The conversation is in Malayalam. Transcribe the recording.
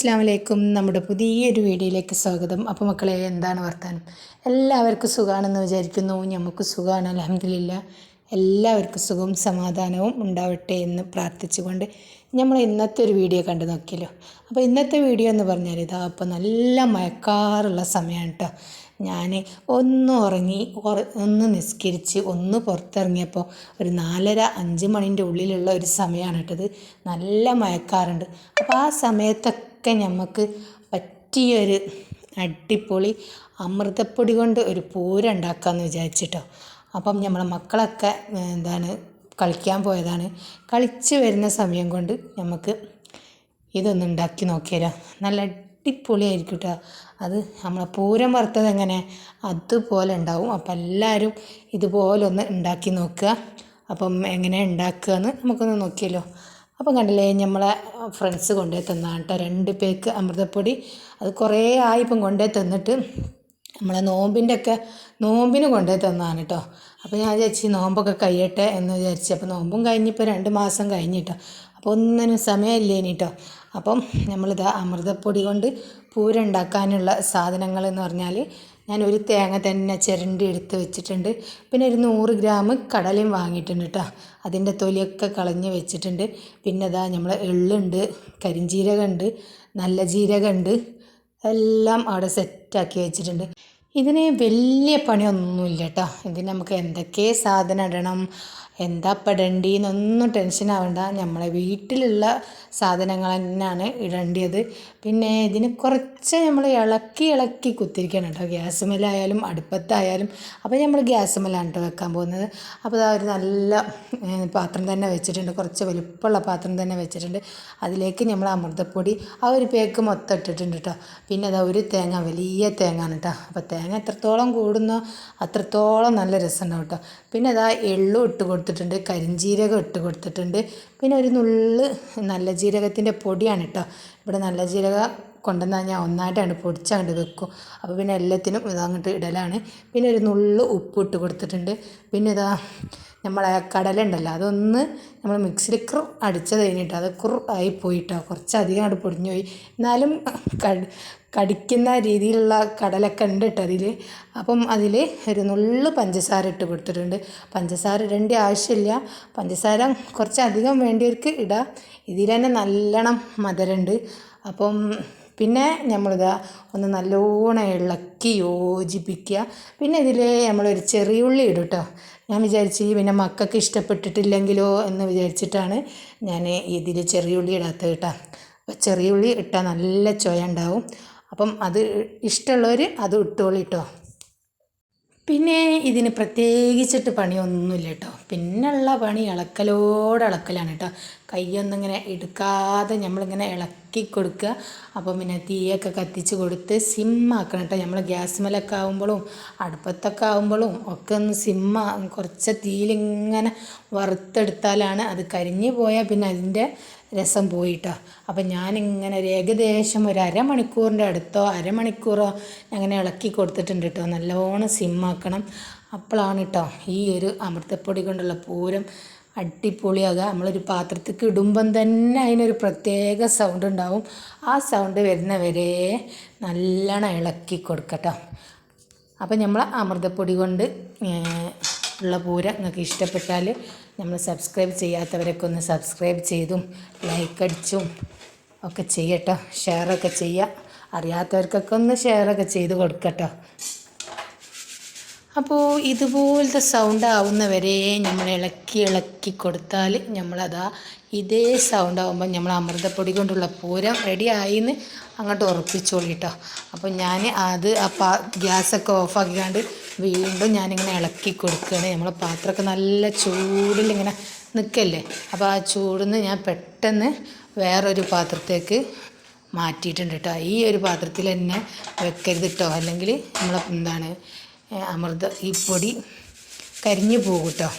അസ്സാം വലൈക്കും നമ്മുടെ പുതിയൊരു വീഡിയോയിലേക്ക് സ്വാഗതം. അപ്പോൾ മക്കളെ എന്താണ് വർത്താനം? എല്ലാവർക്കും സുഖമാണെന്ന് വിചാരിക്കുന്നു. നമുക്ക് സുഖമാണ് അലഹമില്ല എല്ലാവർക്കും സുഖവും സമാധാനവും ഉണ്ടാവട്ടെ എന്ന് പ്രാർത്ഥിച്ചുകൊണ്ട് നമ്മൾ ഇന്നത്തെ ഒരു വീഡിയോ കണ്ടു നോക്കിയല്ലോ. അപ്പോൾ ഇന്നത്തെ വീഡിയോ എന്ന് പറഞ്ഞാൽ ഇതാ അപ്പോൾ നല്ല മയക്കാറുള്ള സമയമാണ് കേട്ടോ ഞാൻ ഒന്ന് ഉറങ്ങി ഒന്ന് നിസ്കരിച്ച് ഒന്ന് പുറത്തിറങ്ങിയപ്പോൾ ഒരു നാലര അഞ്ച് മണിന്റെ ഉള്ളിലുള്ള ഒരു സമയമാണ് കേട്ടത് നല്ല മയക്കാറുണ്ട് അപ്പോൾ ആ സമയത്തൊക്കെ നമുക്ക് പറ്റിയൊരു അടിപൊളി അമൃതപ്പൊടി കൊണ്ട് ഒരു പൂരം ഉണ്ടാക്കാമെന്ന് വിചാരിച്ചിട്ടോ. അപ്പം നമ്മളെ മക്കളൊക്കെ എന്താണ് കളിക്കാൻ പോയതാണ്. കളിച്ച് വരുന്ന സമയം കൊണ്ട് നമുക്ക് ഇതൊന്ന് ഉണ്ടാക്കി നോക്കിയാലോ നല്ല അടിപൊളിയായിരിക്കും കേട്ടോ അത് നമ്മളെ പൂരം വറുത്തത് എങ്ങനെ അതുപോലെ ഉണ്ടാവും. അപ്പം എല്ലാവരും ഇതുപോലെ ഒന്ന് ഉണ്ടാക്കി നോക്കുക. അപ്പം എങ്ങനെ ഉണ്ടാക്കുക എന്ന് നമുക്കൊന്ന് നോക്കിയല്ലോ. അപ്പം കണ്ടില്ലേ നമ്മളെ ഫ്രണ്ട്സ് കൊണ്ടുപോയി തന്നാണ് കേട്ടോ. രണ്ട് പേക്ക് അമൃതപ്പൊടി. അത് കുറേ ആയി ഇപ്പം കൊണ്ടുപോയി തന്നിട്ട് നമ്മളെ നോമ്പിന്റെ ഒക്കെ നോമ്പിന് കൊണ്ടുപോയി തന്നാണ് കേട്ടോ. അപ്പോൾ ഞാൻ വിചാരിച്ചു നോമ്പൊക്കെ കഴിയട്ടെ എന്ന് വിചാരിച്ചു. അപ്പോൾ നോമ്പും കഴിഞ്ഞിപ്പോൾ രണ്ട് മാസം കഴിഞ്ഞിട്ടോ അപ്പോൾ ഒന്നിനും സമയമില്ലേനി കേട്ടോ. അപ്പം നമ്മളിത് അമൃതപ്പൊടി കൊണ്ട് പൂരുണ്ടാക്കാനുള്ള സാധനങ്ങൾ എന്ന് പറഞ്ഞാൽ ഞാൻ ഒരു തേങ്ങ തന്നെ ചിരണ്ടി എടുത്ത് വെച്ചിട്ടുണ്ട്. പിന്നെ ഒരു നൂറ് ഗ്രാം കടലയും വാങ്ങിയിട്ടുണ്ട് കേട്ടോ അതിന്റെ തൊലിയൊക്കെ കളഞ്ഞ് വെച്ചിട്ടുണ്ട്. പിന്നെ ഇതാ നമ്മൾ എള്ളുണ്ട് കരിഞ്ജീരകമുണ്ട് നല്ല ജീരകമുണ്ട് എല്ലാം അവിടെ സെറ്റാക്കി വെച്ചിട്ടുണ്ട്. ഇതിന് വലിയ പണിയൊന്നുമില്ല കേട്ടോ ഇതിന് നമുക്ക് എന്തൊക്കെ സാധനം ഇടണം എന്താ പെടേണ്ടിന്നൊന്നും ടെൻഷൻ ആവണ്ട. നമ്മളെ വീട്ടിലുള്ള സാധനങ്ങൾ തന്നെയാണ് ഇടേണ്ടത്. പിന്നെ ഇതിന് കുറച്ച് നമ്മൾ ഇളക്കി ഇളക്കി കുത്തിരിക്കണം കേട്ടോ. മെല്ലായാലും അടുപ്പത്തായാലും. അപ്പോൾ നമ്മൾ ഗ്യാസ് മെല്ലാണ് കേട്ടോ വെക്കാൻ പോകുന്നത്. അപ്പോൾ അതാ ഒരു നല്ല പാത്രം തന്നെ വെച്ചിട്ടുണ്ട്. കുറച്ച് വലുപ്പമുള്ള പാത്രം തന്നെ വെച്ചിട്ടുണ്ട്. അതിലേക്ക് നമ്മൾ അമൃതപ്പൊടി ആ ഒരു പേക്ക് മൊത്തം ഇട്ടിട്ടുണ്ട് കേട്ടോ. പിന്നെ അതാ ഒരു തേങ്ങ വലിയ തേങ്ങ ആണ് കേട്ടോ. അപ്പോൾ തേങ്ങ എത്രത്തോളം കൂടുന്നോ അത്രത്തോളം നല്ല രസമുണ്ടാവും കേട്ടോ. പിന്നെ അതാ എള്ളും ഇട്ട് കൊടുത്തിട്ടുണ്ട് കരിഞ്ജീരകം ഇട്ട് കൊടുത്തിട്ടുണ്ട്. പിന്നെ ഒരു നുള്ള് നല്ല ജീരകത്തിന്റെ പൊടിയാണ് കേട്ടോ ഇവിടെ നല്ല ജീരകം കൊണ്ടുവന്നാൽ ഞാൻ ഒന്നായിട്ടാണ് പൊടിച്ചങ്ങോട്ട് വെക്കും. അപ്പോൾ പിന്നെ എല്ലാത്തിനും ഇതങ്ങോട്ട് ഇടലാണ്. പിന്നെ ഒരു നുള്ളു ഉപ്പ് ഇട്ട് കൊടുത്തിട്ടുണ്ട്. പിന്നെ ഇതാ നമ്മളെ കടല ഉണ്ടല്ലോ അതൊന്ന് നമ്മൾ മിക്സിയിൽ ക്രു അടിച്ചത് കഴിഞ്ഞിട്ട് അത് കുറു ആയി പോയിട്ടോ. കുറച്ചധികം അങ്ങോട്ട് പൊടിഞ്ഞു പോയി. എന്നാലും കടിക്കുന്ന രീതിയിലുള്ള കടലൊക്കെ ഉണ്ട് കേട്ടോ അതിൽ അപ്പം അതിൽ ഒരു നുള്ളു പഞ്ചസാര ഇട്ട് കൊടുത്തിട്ടുണ്ട്. പഞ്ചസാര ഇടേണ്ട ആവശ്യമില്ല. പഞ്ചസാര കുറച്ചധികം വേണ്ടിയവർക്ക് ഇടാം. ഇതിൽ തന്നെ നല്ലോണം മധുരമുണ്ട് അപ്പം പിന്നെ നമ്മളിത് ഒന്ന് നല്ലോണം ഇളക്കി യോജിപ്പിക്കുക. പിന്നെ ഇതിൽ നമ്മളൊരു ചെറിയുള്ളി ഇടും കേട്ടോ ഞാൻ വിചാരിച്ച് പിന്നെ മക്കൾക്ക് ഇഷ്ടപ്പെട്ടിട്ടില്ലെങ്കിലോ എന്ന് വിചാരിച്ചിട്ടാണ് ഞാൻ ഇതിൽ ചെറിയുള്ളി ഇടാത്തത് കേട്ടോ. അപ്പോൾ ചെറിയുള്ളി ഇട്ടാൽ നല്ല ചുയ ഉണ്ടാവും. അപ്പം അത് ഇഷ്ടമുള്ളവർ അത് ഇട്ടോളി കേട്ടോ പിന്നെ ഇതിന് പ്രത്യേകിച്ചിട്ട് പണിയൊന്നുമില്ല കേട്ടോ പിന്നുള്ള പണി ഇളക്കലോട് ഇളക്കലാണ് കേട്ടോ കൈയൊന്നിങ്ങനെ എടുക്കാതെ നമ്മളിങ്ങനെ ഇളക്കി കൊടുക്കുക. അപ്പോൾ പിന്നെ തീയൊക്കെ കത്തിച്ച് കൊടുത്ത് സിമ്മാക്കണം കേട്ടോ നമ്മൾ ഗ്യാസ് മേലൊക്കെ ആകുമ്പോഴും അടുപ്പത്തൊക്കെ ആകുമ്പോഴും ഒക്കെ ഒന്ന് സിമ്മ കുറച്ച് തീയിലിങ്ങനെ വറുത്തെടുത്താലാണ് അത് കരിഞ്ഞു പോയാൽ പിന്നെ അതിന്റെ രസം പോയിട്ടോ. അപ്പം ഞാനിങ്ങനെ ഒരു ഏകദേശം ഒരു അരമണിക്കൂറിന്റെ അടുത്തോ അരമണിക്കൂറോ അങ്ങനെ ഇളക്കി കൊടുത്തിട്ടുണ്ട് കേട്ടോ. നല്ലോണം സിമ്മാക്കണം. അപ്പോഴാണ് കേട്ടോ ഈ ഒരു അമൃതപ്പൊടി കൊണ്ടുള്ള പൂരം അടിപൊളിയാകുക. നമ്മളൊരു പാത്രത്തേക്ക് ഇടുമ്പം തന്നെ അതിനൊരു പ്രത്യേക സൗണ്ട് ഉണ്ടാവും. ആ സൗണ്ട് വരുന്നവരെ നല്ലോണം ഇളക്കി കൊടുക്കട്ടോ. അപ്പം നമ്മൾ അമൃതപ്പൊടി കൊണ്ട് ഉള്ള പൂര നിങ്ങൾക്ക് ഇഷ്ടപ്പെട്ടാൽ നമ്മൾ സബ്സ്ക്രൈബ് ചെയ്യാത്തവരൊക്കെ ഒന്ന് സബ്സ്ക്രൈബ് ചെയ്തും ലൈക്ക് അടിച്ചും ഒക്കെ ചെയ്യട്ടോ. ഷെയറൊക്കെ ചെയ്യുക. അറിയാത്തവർക്കൊക്കെ ഒന്ന് ഷെയറൊക്കെ ചെയ്ത് കൊടുക്കട്ടോ. അപ്പോൾ ഇതുപോലത്തെ സൗണ്ട് ആവുന്നവരെ നമ്മൾ ഇളക്കി ഇളക്കി കൊടുത്താൽ നമ്മളതാ ഇതേ സൗണ്ട് ആകുമ്പോൾ നമ്മൾ അമൃതപ്പൊടി കൊണ്ടുള്ള പൂരം റെഡി ആയിന്ന് അങ്ങോട്ട് ഉറപ്പിച്ചോളി കേട്ടോ അപ്പോൾ ഞാൻ അത് ആ പാ ഗ്യാസൊക്കെ ഓഫാക്കിക്കാണ്ട് വീണ്ടും ഞാനിങ്ങനെ ഇളക്കി കൊടുക്കുകയാണ് നമ്മളെ പാത്രമൊക്കെ നല്ല ചൂടിലിങ്ങനെ നിൽക്കല്ലേ അപ്പോൾ ആ ചൂടിന്ന് ഞാൻ പെട്ടെന്ന് വേറൊരു പാത്രത്തേക്ക് മാറ്റിയിട്ടുണ്ട് കേട്ടോ ഈ ഒരു പാത്രത്തിൽ തന്നെ വെക്കരുത് കേട്ടോ അല്ലെങ്കിൽ നമ്മൾ എന്താണ് അമൃത ഈ പൊടി കരിഞ്ഞു പോകും കേട്ടോ